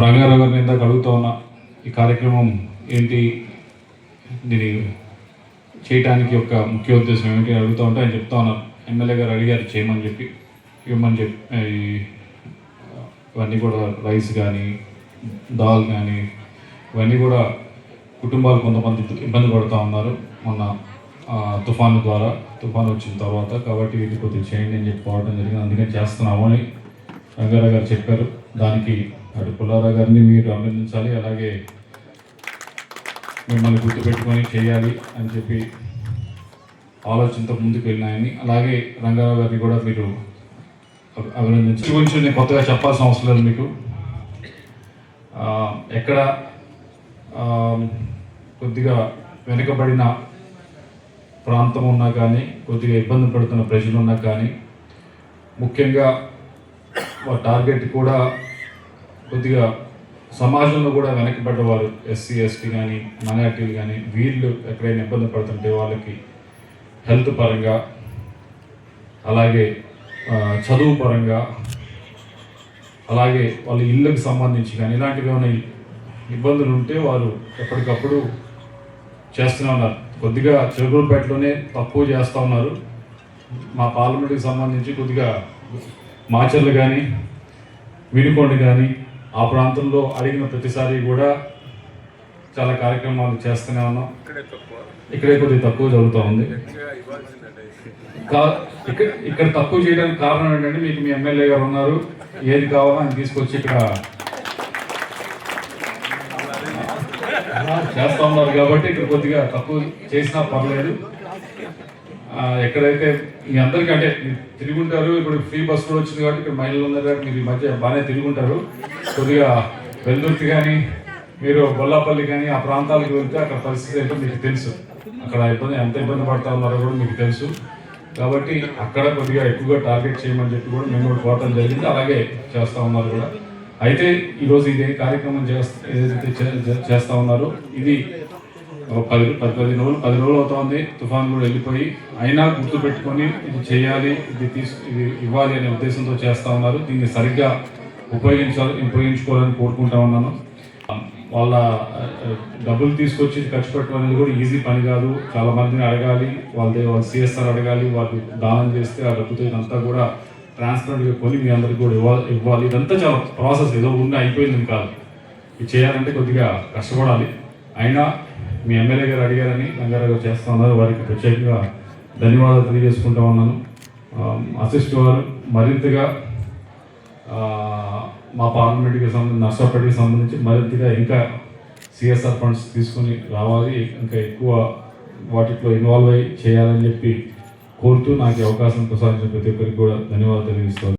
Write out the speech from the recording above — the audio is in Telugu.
రంగారావు గారిని ఇందాక అడుగుతా ఉన్నా ఈ కార్యక్రమం ఏంటి? దీని చేయడానికి యొక్క ముఖ్య ఉద్దేశం ఏమిటి అని అడుగుతూ ఉంటే ఆయన చెప్తా ఉన్నారు. ఎమ్మెల్యే గారు అడిగారు చేయమని చెప్పి ఇవ్వమని చెప్పి ఇవన్నీ కూడా రైస్ కానీ దాల్ కానీ ఇవన్నీ కూడా కుటుంబాలు కొంతమంది ఇబ్బంది పడుతూ ఉన్నారు. మొన్న తుఫాను ద్వారా తుఫాను వచ్చిన తర్వాత కాబట్టి వీటి కొద్దిగా చేయండి అని చెప్పి కావడం జరిగింది. అందుకని చేస్తున్నాము అని రంగారావు గారు చెప్పారు. దానికి అటు పుల్లారావు గారిని మీరు అభినందించాలి. అలాగే మిమ్మల్ని గుర్తుపెట్టుకొని చేయాలి అని చెప్పి ఆలోచనతో ముందుకు వెళ్ళినాయని అలాగే రంగారావు గారిని కూడా మీరు అభినందించి గురించి నేను కొత్తగా చెప్పాల్సిన అవసరం లేదు మీకు. ఎక్కడ కొద్దిగా వెనుకబడిన ప్రాంతం ఉన్నా కానీ కొద్దిగా ఇబ్బంది పడుతున్న ప్రజలు ఉన్నా కానీ ముఖ్యంగా టార్గెట్ కూడా కొద్దిగా సమాజంలో కూడా వెనకబడ్డవారు ఎస్సీ ఎస్టీ కానీ మైనార్టీలు కానీ వీళ్ళు ఎక్కడైనా ఇబ్బంది పడుతుంటే వాళ్ళకి హెల్త్ పరంగా అలాగే చదువు పరంగా అలాగే వాళ్ళ ఇళ్ళకి సంబంధించి కానీ ఇలాంటివి ఏమైనా ఇబ్బందులు ఉంటే వారు ఎప్పటికప్పుడు చేస్తూనే ఉన్నారు. కొద్దిగా చిరుగురుపేటలోనే తక్కువ చేస్తూ ఉన్నారు. మా పార్లమెంట్కి సంబంధించి కొద్దిగా మాచర్లు కానీ వినుకొండ కానీ ఆ ప్రాంతంలో అడిగిన ప్రతిసారి కూడా చాలా కార్యక్రమాలు చేస్తూనే ఉన్నాం. ఇక్కడే కొద్దిగా తక్కువ జరుగుతూ ఉంది. ఇక్కడ ఇక్కడ తక్కువ చేయడానికి కారణం ఏంటంటే మీకు మీ ఎమ్మెల్యే గారు ఉన్నారు. ఏది కావాలో ఆయన తీసుకొచ్చి ఇక్కడ చేస్తా ఉన్నారు కాబట్టి ఇక్కడ కొద్దిగా తక్కువ చేసినా పర్లేదు. ఎక్కడైతే మీ అందరికీ అంటే తిరుగుంటారు ఇప్పుడు ఫ్రీ బస్ కూడా వచ్చింది కాబట్టి ఇక్కడ మహిళలు ఉన్నారు కాబట్టి మీరు ఈ మధ్య బాగానే తిరుగుంటారు. కొద్దిగా వెల్దుర్తి కానీ మీరు బొల్లాపల్లి కానీ ఆ ప్రాంతాలకు వెళ్తే అక్కడ పరిస్థితి ఏంటో మీకు తెలుసు. అక్కడ ఇబ్బంది ఎంత ఇబ్బంది పడతా ఉన్నారో కూడా మీకు తెలుసు. కాబట్టి అక్కడ కొద్దిగా ఎక్కువగా టార్గెట్ చేయమని చెప్పి కూడా మేము కూడా కోరటం జరిగింది. అలాగే చేస్తూ ఉన్నారు కూడా. అయితే ఈరోజు ఇదే కార్యక్రమం చేస్తా ఏదైతే చే- ఉన్నారో ఇది ఒక పది పది పది రోజులు పది రోజులు అవుతోంది. తుఫాన్ కూడా వెళ్ళిపోయి అయినా గుర్తుపెట్టుకొని ఇది చేయాలి ఇది తీసు ఇది ఇవ్వాలి అనే ఉద్దేశంతో చేస్తూ ఉన్నారు. దీన్ని సరిగ్గా ఉపయోగించాలి ఉపయోగించుకోవాలని కోరుకుంటా ఉన్నాను. వాళ్ళ డబ్బులు తీసుకొచ్చి ఖర్చు పెట్టడం అనేది కూడా ఈజీ పని కాదు. చాలా మందిని అడగాలి వాళ్ళది వాళ్ళ సిఎస్ఆర్ అడగాలి వాళ్ళు దానం చేస్తే ఆ డబ్బుతో ఇదంతా కూడా ట్రాన్స్పరెంట్గా కొని మీ అందరికి కూడా ఇవ్వాలి ఇవ్వాలి. ఇదంతా చాలా ప్రాసెస్ ఏదో ఉన్న అయిపోయింది కాదు. ఇది చేయాలంటే కొద్దిగా కష్టపడాలి. అయినా మీ ఎమ్మెల్యే గారు అడిగారని రంగారావు గారు చేస్తా ఉన్నారు. వారికి ప్రత్యేకంగా ధన్యవాదాలు తెలియజేసుకుంటా ఉన్నాను. అసిస్ట్ వారు మరింతగా మా పార్లమెంట్కి సంబంధించి నర్సాపేటకి సంబంధించి మరింతగా ఇంకా సిఎస్ఆర్ ఫండ్స్ తీసుకొని రావాలి. ఇంకా ఎక్కువ వాటిలో ఇన్వాల్వ్ అయ్యి చేయాలని చెప్పి కోరుతూ నాకు అవకాశం ప్రసాదించిన ప్రతి ఒక్కరికి కూడా ధన్యవాదాలు తెలియజేస్తాను.